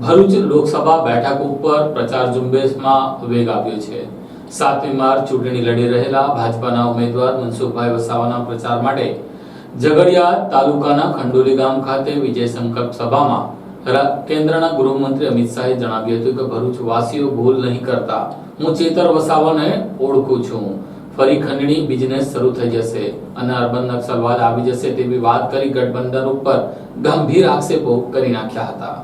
ભરૂચ લોકસભા બેઠક ઉપર પ્રચાર ઝુંબેશમાં વેગ આવ્યો છે. સાતમી માર્ચ ચૂંટણી લડી રહેલા ભાજપાના ઉમેદવાર મનસુખભાઈ વસાવાના પ્રચાર માટે ઝઘડિયા તાલુકાના ખંડોલી ગામ ખાતે વિજય સંકલ્પ સભામાં કેન્દ્રના ગૃહમંત્રી અમિત શાહે જણાવ્યું હતું કે ભરૂચ વાસીઓ ભૂલ નહીં કરતા. હું ચેતર વસાવાને ઓળખું છું. ફરી ખંડણી બિઝનેસ શરૂ થઈ જશે. અને અર્બન નક્સલવાદ આવી જશે તેવી વાત કરી ગઠબંધન ઉપર ગંભીર આક્ષેપો કરી નાખ્યા હતા.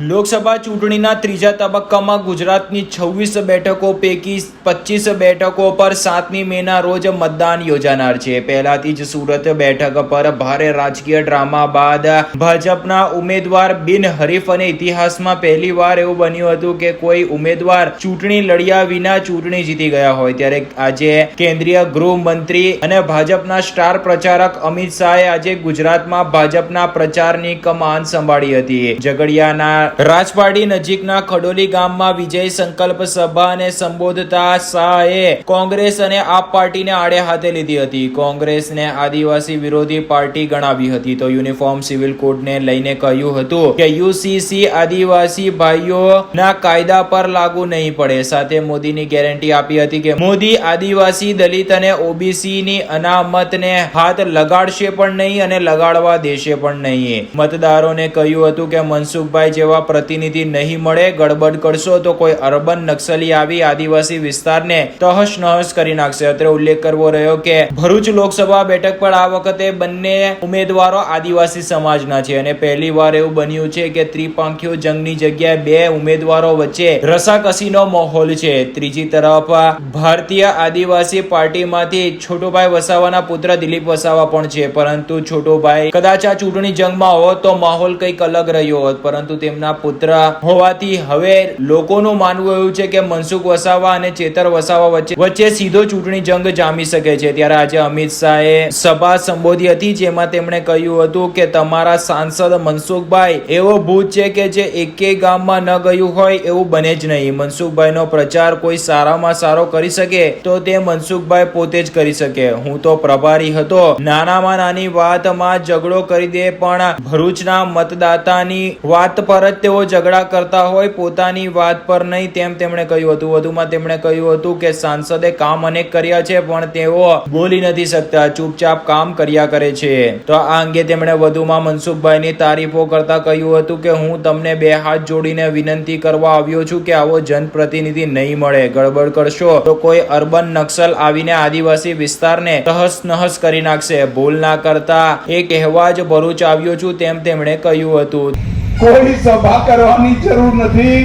લોકસભા ચૂંટણીના ત્રીજા તબક્કામાં ગુજરાતની છવ્વીસ બેઠકો પૈકી પચીસ બેઠકો પર સાતમી મેના રોજ મતદાન યોજાનાર છે. પહેલાથી જ સુરત બેઠક પર ભારે રાજકીય ડ્રામા બાદ ભાજપના ઉમેદવાર બિનહરીફ અને ઇતિહાસમાં પહેલીવાર એવું બન્યું હતું કે કોઈ ઉમેદવાર ચૂંટણી લડ્યા વિના ચૂંટણી જીતી ગયા હોય. ત્યારે આજે કેન્દ્રીય ગૃહમંત્રી અને ભાજપના સ્ટાર પ્રચારક અમિત શાહે આજે ગુજરાતમાં ભાજપના પ્રચારની કમાન સંભાળી હતી. ઝઘડિયાના રાજપાડી નજીકના ખડોલી ગામમાં વિજય સંકલ્પ સભાને સંબોધતા શાહે કોંગ્રેસ અને આપ પાર્ટીને આડે હાથે લીધી હતી. કોંગ્રેસને આદિવાસી વિરોધી પાર્ટી ગણાવી હતી. તો યુનિફોર્મ સિવિલ કોડને લઈને કહ્યું હતું કે યુસીસી આદિવાસી ભાઈઓના કાયદા પર લાગુ નહીં પડે. સાથે મોદીની ગેરંટી આપી હતી કે, મોદી આદિવાસી દલિત અને ઓબીસીની અનામતને હાથ લગાડશે પણ નહીં અને લગાડવા દેશે પણ નહીં. મતદારોને કહ્યું હતું કે, મનસુખભાઈ જેવા પ્રતિનિધિ નહીં મળે, ગડબડ કરશો તો કોઈ અર્બન નક્સલી આવી આદિવાસી વિસ્તારને તહશ નહશ કરી નાખશે. અત્રે ઉલ્લેખ કરવો રહ્યો કે ભરૂચ લોકસભા બેઠક પર આ વખતે બંને ઉમેદવારો આદિવાસી સમાજના છે અને પહેલી વાર એવું બન્યું છે કે ત્રિપાંખીઓ જંગની જગ્યાએ બે ઉમેદવારો વચ્ચે રસાકસીનો માહોલ છે. ત્રીજી તરફ, ભારતીય આદિવાસી પાર્ટીમાંથી છોટુભાઈ વસાવાના પુત્ર દિલીપ વસાવા પણ છે. પરંતુ છોટુભાઈ કદાચ આ ચૂંટણી જંગમાં હોત તો માહોલ કંઈક અલગ રહ્યો હોત. પરંતુ તેમના પુત્ર હોવાથી હવે લોકોનું માનવું એવું છે કે મનસુખ વસાવા અને ચેતર વસાવા વચ્ચે વચ્ચે સીધો ચૂંટણી જંગ જામી શકે છે. ત્યારે આજે અમિત શાહે સભા સંબોધી હતી, જેમાં તેમણે કહ્યું હતું કે તમારા સાંસદ મનસુખભાઈ એવો ભૂત છે કે જે એકે ગામમાં ન ગયું હોય એવું બને જ નહીં. મનસુખભાઈનો પ્રચાર કોઈ સારામાં સારો કરી શકે તો તે મનસુખભાઈ પોતે જ કરી શકે. હું તો પ્રભારી હતો. નાનામાં નાની વાતમાં ઝઘડો કરી દે પણ ભરૂચના મતદાતાની વાત પર જ તેઓ ઝઘડા કરતા હોય, પોતાની વાત પર નહીં તેમ તેમણે કહ્યું હતું. વધુમાં તેમણે કહ્યું હતું કે સાંસદે કામ અનેક કર્યા છે, પણ તેઓ બોલી નથી શકતા. ચૂપચાપ કામ કર્યા કરે છે. તો આ અંગે તેમણે વધુમાં મનસુખભાઈની તારીફો કરતા કહ્યું હતું કે, હું તમને બે હાથ જોડીને વિનંતી કરવા આવ્યો છું કે આવો જનપ્રતિનિધિ નહીં મળે. ગડબડ કરશો તો કોઈ અર્બન નક્સલ આવીને આદિવાસી વિસ્તારને તહસ નહસ કરી નાખશે. ભૂલ ના કરતા એ કહેવા જ ભરૂચ આવ્યો છું, તેમ તેમણે કહ્યું હતું. કોઈ સભા કરવાની જરૂર નથી.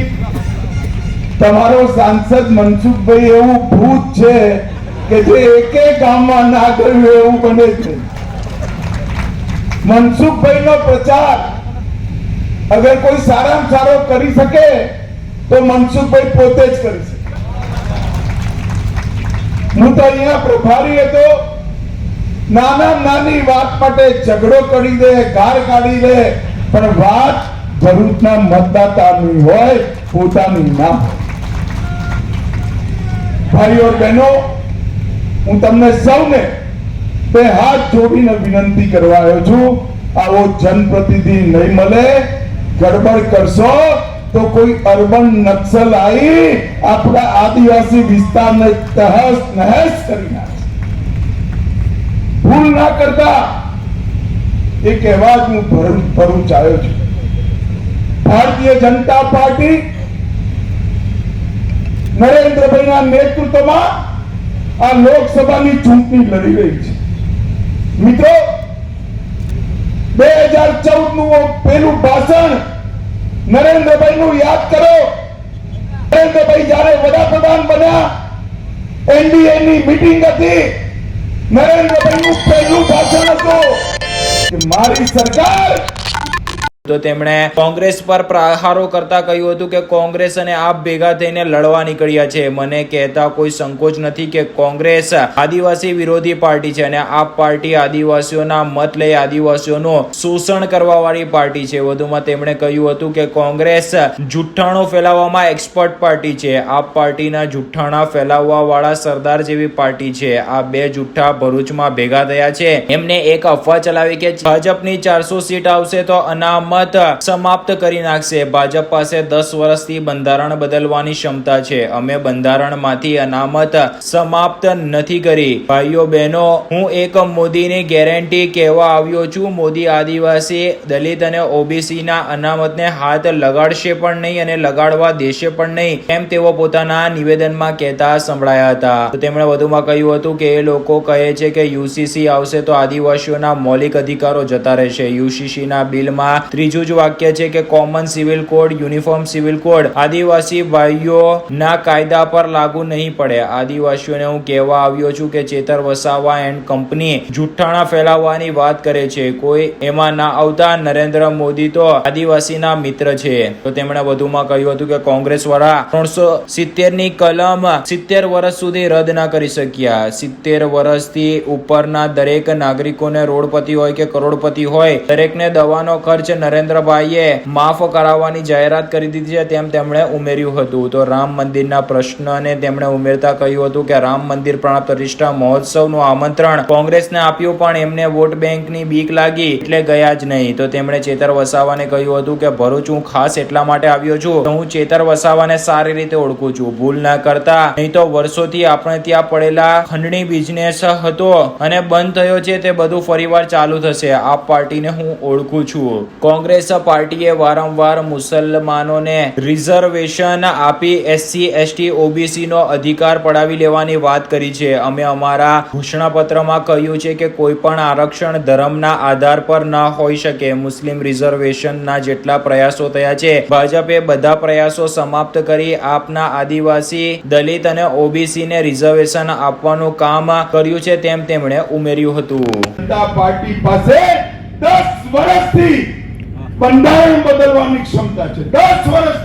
તમારો સાંસદ મનસુખભાઈ એવું ભૂત છે કે જે એકે ગામમાં ના ગયું એવું બને છે. મનસુખભાઈનો પ્રચાર અગર કોઈ સારામાં સારો કરી શકે તો મનસુખભાઈ પોતે જ કરી શકે. હું તો અહીંયા પ્રભારી હતો. નાના નાની વાત માટે ઝઘડો કરી દે, ગાર કાઢી દે, પણ વાત ભરૂચના મતદાતાની હોય, પોતાની ના ભાઈઓ બહેનો, હું તમને સૌને બે હાથ જોડીને વિનંતી કરવા આવ્યો છું, આવો જનપ્રતિનિધિ નહીં મળે, ગડબડ કરશો તો કોઈ અર્બન નક્સલ આવી આપણા આદિવાસી વિસ્તારને તહસ નહસ કરી નાખશે. ભૂલ ના કરતા એ કહેવા જ હું ભરૂચ આવ્યો છું. ભારતીય જનતા પાર્ટી નરેન્દ્રભાઈના નેતૃત્વમાં આ લોકસભાની ચૂંટણી લડી રહી છે. મિત્રો, બે હજાર ચૌદનું પેલું ભાષણ નરેન્દ્રભાઈ નું યાદ કરો. નરેન્દ્રભાઈ જયારે વડાપ્રધાન બન્યા એનડીએ ની મીટિંગ હતી. નરેન્દ્રભાઈ નું પહેલું ભાષણ હતું મારી સરકાર તો તેમણે કોંગ્રેસ પર પ્રહારો કરતા કહ્યું હતું કે કોંગ્રેસ અને આપ ભેગા થઈને લડવા નીકળ્યા છે. મને કહેતા કોઈ સંકોચ નથી કે કોંગ્રેસ આદિવાસી વિરોધી પાર્ટી છે અને આપ પાર્ટી આદિવાસીઓના મત લઈ આદિવાસીઓનું શોષણ કરવા વાળી પાર્ટી છે. વધુમાં તેમણે કહ્યું હતું કે કોંગ્રેસ જુઠ્ઠાણું ફેલાવવામાં એક્સપર્ટ પાર્ટી છે. આપ પાર્ટીના જુઠ્ઠાણા ફેલાવવા વાળા સરદાર જેવી પાર્ટી છે. આ બે જુઠ્ઠા ભરૂચમાં ભેગા થયા છે. એમને એક અફવા ચલાવી કે ભાજપની ચારસો સીટ આવશે તો અનામત અનામત સમાપ્ત કરી નાખશે. ભાજપ પાસે દસ વર્ષથી બંધારણ બદલવાની ક્ષમતા છે. અમે બંધારણમાંથી અનામત સમાપ્ત નથી કરી. ભાઈઓ બહેનો, હું એક મોદીની ગેરંટી કહેવા આવ્યો છું. મોદી આદિવાસી, દલિત અને ઓબીસીના અનામતને હાથ લગાડશે પણ નહીં અને લગાડવા દેશે પણ નહીં એમ તેઓ પોતાના નિવેદનમાં કહેતા સંભળાયા હતા. તો તેમણે વધુમાં કહ્યું હતું કે, એ લોકો કહે છે કે યુસીસી આવશે તો આદિવાસીઓના મૌલિક અધિકારો જતા રહેશે. યુસીસી ના બિલમાં ત્રીજું જ વાક્ય છે કે common civil code uniform civil code આદિવાસી ભાઈઓના કાયદા પર લાગુ નહીં પડે. આદિવાસીઓને હું કહેવા આવ્યો છું કે ચેતર વસાવા એન્ડ કંપની જુઠ્ઠાણા ફેલાવવાની વાત કરે છે. કોઈ એમાં ના આવતા નરેન્દ્ર મોદી તો આદિવાસીના મિત્ર છે. તો તેમણે વધુમાં કહ્યું હતું કે કોંગ્રેસ વાળા ત્રણસો સિત્તેરની કલમ સિત્તેર વર્ષ સુધી રદ ના કરી શક્યા. સિત્તેર વર્ષથી ઉપરના દરેક નાગરિકોને રોડપતિ હોય કે કરોડપતિ હોય, દરેકને દવાનો ખર્ચ નરેન્દ્રભાઈએ માફ કરાવવાની જાહેરાત કરી દીધી છે તેમ તેમણે ઉમેર્યું હતું. તો રામ મંદિરના પ્રશ્નને તેમણે ઉમેરતા કહ્યું હતું કે રામ મંદિર પ્રાણ પ્રતિષ્ઠા મહોત્સવનું આમંત્રણ કોંગ્રેસને આપ્યું, પણ એમને વોટ બેંકની બીક લાગી એટલે ગયા જ નહીં. તો તેમણે ચેતર વસાવાને કહ્યું હતું કે, ભરૂચ હું ખાસ એટલા માટે આવ્યો છું હું ચેતર વસાવાને સારી રીતે ઓળખું છું. ભૂલ ના કરતા નહીં તો વર્ષોથી આપણે ત્યાં પડેલા ખંડણી બિઝનેસ હતો અને બંધ થયો છે. તે બધું ફરીવાર ચાલુ થશે. આ પાર્ટીને હું ઓળખું છું. કોંગ્રેસ પાર્ટીએ વારંવાર મુસલમાનોને રિઝર્વેશન આપી એસસી, એસટી ઓબીસી નો અધિકાર પડાવી લેવાની વાત કરી છે. અમે અમારા ઘોષણાપત્રમાં કહ્યું છે કે કોઈ પણ આરક્ષણ ધર્મના આધાર પર ન હોઈ શકે. મુસ્લિમ રિઝર્વેશનના જેટલા પ્રયાસો થયા છે, ભાજપે બધા પ્રયાસો સમાપ્ત કરી આપના આદિવાસી દલિત અને ઓબીસી ને રિઝર્વેશન આપવાનું કામ કર્યું છે તેમ તેમણે ઉમેર્યું હતું. પાર્ટી પાસે દસ વર્ષથી બંધારણ બદલવાની ક્ષમતા છે. દસ વર્ષ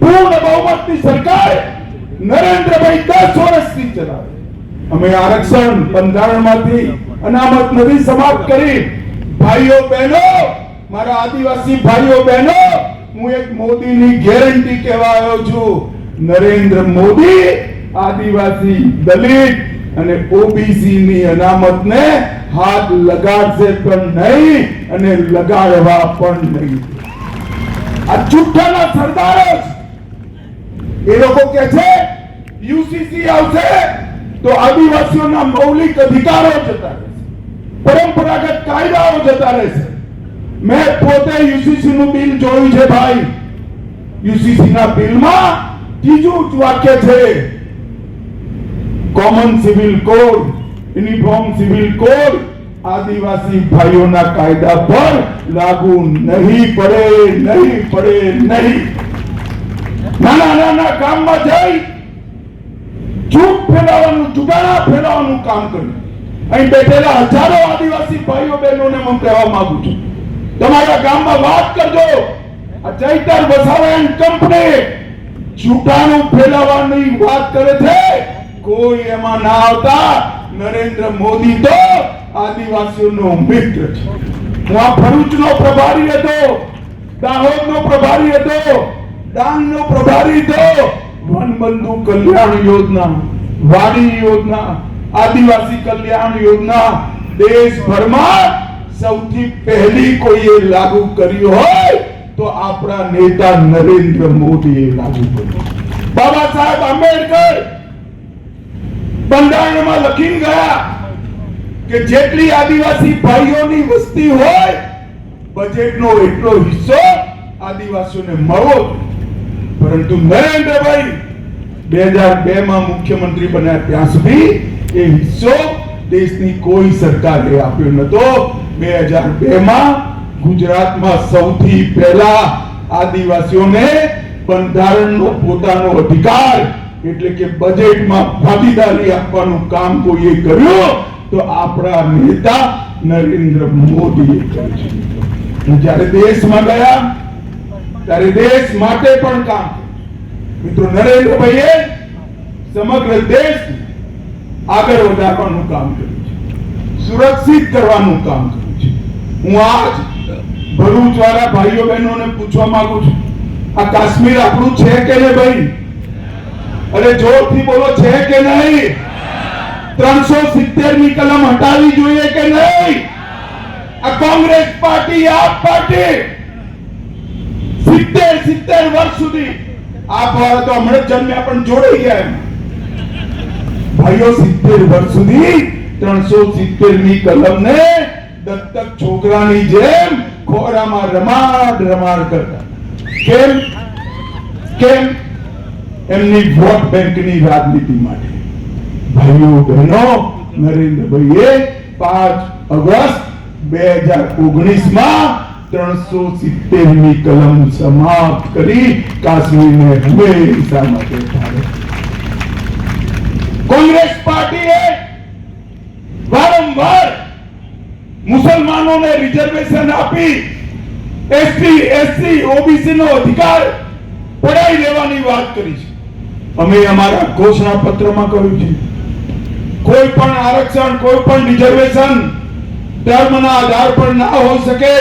પૂર્ણ બહુમતની સરકાર નરેન્દ્રભાઈ દસ વર્ષથી ચલાવે. અમે આરક્ષણ બંધારણમાંથી અનામત નથી સમાપ્ત કરી. ભાઈઓ બહેનો, મારા આદિવાસી ભાઈઓ બહેનો, હું એક મોદીની ગેરંટી કહેવા આવ્યો છું. નરેન્દ્ર મોદી આદિવાસી દલિત અને ઓબીસી ની અનામતને હાથ લગાડશે પણ નહીં અને લગાડવા પણ નહીં. આ જુઠ્ઠાના સરદારો એ લોકો કે છે યુસીસી આવશે તો આદિવાસીઓના મૌલિક અધિકારો જતા રહેશે. પરંપરાગત કાયદાઓ જતા રહેશે. મેં પોતે યુસીસી નું બિલ જોયું છે ભાઈ. યુસીસી ના બિલમાં ત્રીજું વાક્ય છે common civil code uniform civil code. આદિવાસી ભાઈઓના કાયદા પર લાગુ નહીં પડે નહીં પડે, નહીં. નાના નાના ગામમાં જઈ ચૂપ ફેલાવાનું, જુગાડા ફેલાવાનું કામ કર્યું. અહીં બેઠેલા હજારો આદિવાસી ભાઈઓ, બહેનોને હું કહેવા માંગુ છું. તમારા ગામમાં વાત કરજો. આ ચૈતર વસાવા કંપની જૂઠાનું ફેલાવાની વાત કરે છે. કોઈ એમાં ના આવતા. નરેન્દ્ર મોદી તો આદિવાસીઓનો મિત્ર છે. હું આ ભરૂચનો પ્રભારી હતો, દાહોદનો પ્રભારી હતો, ડાંગનો પ્રભારી હતો. વનબંધુ કલ્યાણ યોજના, વાડી યોજના, આદિવાસી કલ્યાણ યોજના દેશભરમાં સૌથી પહેલી કોઈએ લાગુ કરી હોય તો આપણા નેતા નરેન્દ્ર મોદીએ લાગુ કર્યું. બાબા સાહેબ આંબેડકર બંધારણમાં લખીને ગયા કે જેટલી આદિવાસી ભાઈઓની વસ્તી હોય બજેટનો એટલો હિસ્સો આદિવાસીઓને મળવો. પરંતુ નરેન્દ્રભાઈ બે હજાર બે માં મુખ્યમંત્રી બન્યા ત્યાં સુધી એ હિસ્સો દેશની કોઈ સરકારે આપ્યો નતો બે હજાર બે માં ગુજરાતમાં સૌથી પહેલા આદિવાસીઓને બંધારણનો પોતાનો અધિકાર એટલે કે બજેટમાં ભાગીદારી આપવાનું કામ કોઈએ કર્યું, તો આપણા નેતા નરેન્દ્ર મોદીએ કર્યું છે. જ્યારે દેશમાં ગયા, ત્યારે દેશ માટે પણ કામ. મિત્રો, નરેન્દ્રભાઈએ સમગ્ર દેશ આગળ વધારવાનું કામ કર્યું છે. સુરક્ષિત કરવાનું કામ કર્યું છે. હું આજ ભરૂચ વાળા ભાઈઓ બહેનોને પૂછવા માંગુ છું, આ કાશ્મીર આપણું છે કે નહીં ભાઈ? અરે જોરથી બોલો છે કે નહીં ત્રણસો સિત્તેરની કલમ હટાવી જોઈએ કે નહીં આ કોંગ્રેસ પાર્ટી આપ પાર્ટી સિત્તેર સિત્તેર વર્ષ સુધી આ ભાર તો હમણાં જ જન્મ્યા પણ જોડાઈ ગયા એમ ભાઈઓ સિત્તેર વર્ષ સુધી ત્રણસો સિત્તેરની કલમ ને દત્તક છોકરાની જેમ ખોરામાં રમાડ રમાડ કરતા કેમ કેમ એમની વોટ બેંકની રાજનીતિ માટે. ભાઈઓ બહેનો, નરેન્દ્રભાઈએ પાંચ ઓગસ્ટ બે હજાર ઓગણીસમાં ત્રણસો સિત્તેરની કલમ સમાપ્ત કરી કાશ્મીરને હંમેશા માટે કોંગ્રેસ પાર્ટીએ વારંવાર મુસલમાનોને રિઝર્વેશન આપી એસટી એસસી ઓબીસી નો અધિકાર પડાવી દેવાની વાત કરી છે. અમે અમારા ઘોષણા પત્રમાં કહ્યું છે. કોઈ પણ આરક્ષણ, કોઈ પણ રિઝર્વેશન ધર્મના આધાર પર ના હોઈ શકે.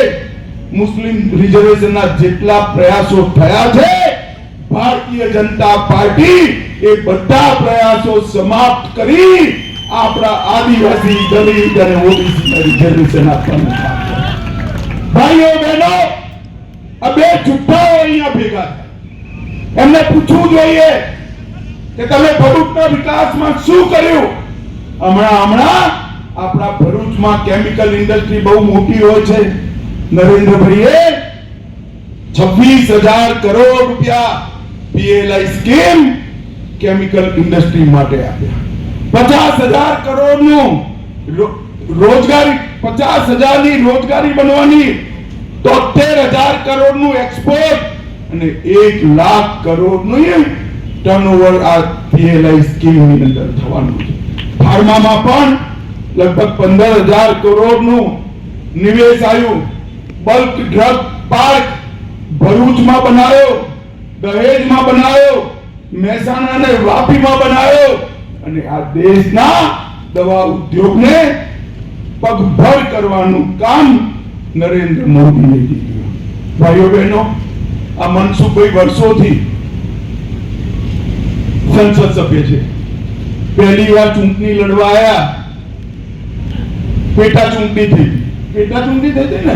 મુસ્લિમ રિઝર્વેશનના જેટલા પ્રયાસો થયા છે, ભારતીય જનતા પાર્ટી એ બધા પ્રયાસો સમાપ્ત કરી આપણા આદિવાસી દલિત અને ઓબીસી રિઝર્વેશન આપવાનું. ભાઈઓ, બહેનો, આ બે જુઠ્ઠાઓ અહીંયા ભેગા એમને પૂછવું જોઈએ કે તમે ભરૂચના વિકાસમાં શું કર્યું? હમણાં હમણાં આપણા ભરૂચમાં કેમિકલ ઇન્ડસ્ટ્રી બહુ મોટી હોય છે. નરેન્દ્રભાઈએ છવ્વીસ હજાર કરોડ રૂપિયા પીએલઆઈ સ્કીમ કેમિકલ ઇન્ડસ્ટ્રી માટે આપ્યા. પચાસ હજાર કરોડનું રોજગારી, પચાસ હજારની રોજગારી બનવાની તોતેર હજાર કરોડનું એક્સપોર્ટ અને એક લાખ કરોડનું ટર્નઓવર આ પીએલઆઈ સ્કીમની અંદર થવાનું છે. ફાર્મામાં પણ લગભગ પંદર હજાર કરોડનું નિવેશ આવ્યું બલ્ક ડ્રગ પાર્ક ભરૂચમાં બનાવ્યો દહેજમાં બનાવ્યો મહેસાણા અને વાપીમાં બનાવ્યો અને આ દેશના દવા ઉદ્યોગને પગભર કરવાનું કામ નરેન્દ્ર મોદીએ કીધું ભાઈઓ બહેનો, આ મનસુખભાઈ વર્ષોથી સંસદ સભ્ય છે. પહેલી વાર ચૂંટણી લડવા આવ્યા પેટા ચૂંટણી થઈ પેટા ચૂંટણી થઈ હતી ને?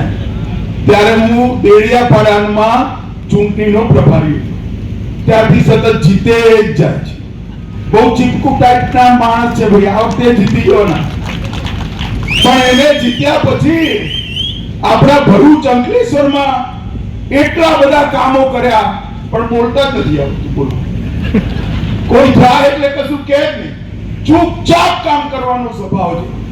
ત્યારે હું દેડિયાપાડામાં ચૂંટણીનો પ્રભારી ત્યારથી સતત જીતે જ જાય છે. બહુ ચીપકુ ટાઈપના માણસ છે ભાઈ. આ વખતે જીતી ગયો ના. પણ એને જીત્યા પછી આપણા ભરૂચ અંકલેશ્વરમાં એટલા બધા કામો કર્યા, પણ બોલતા જ નથી આવતું. બોલો. કોઈ થાય એટલે કશું કે જ નહીં. ચૂપચાપ કામ કરવાનો સ્વભાવ છે.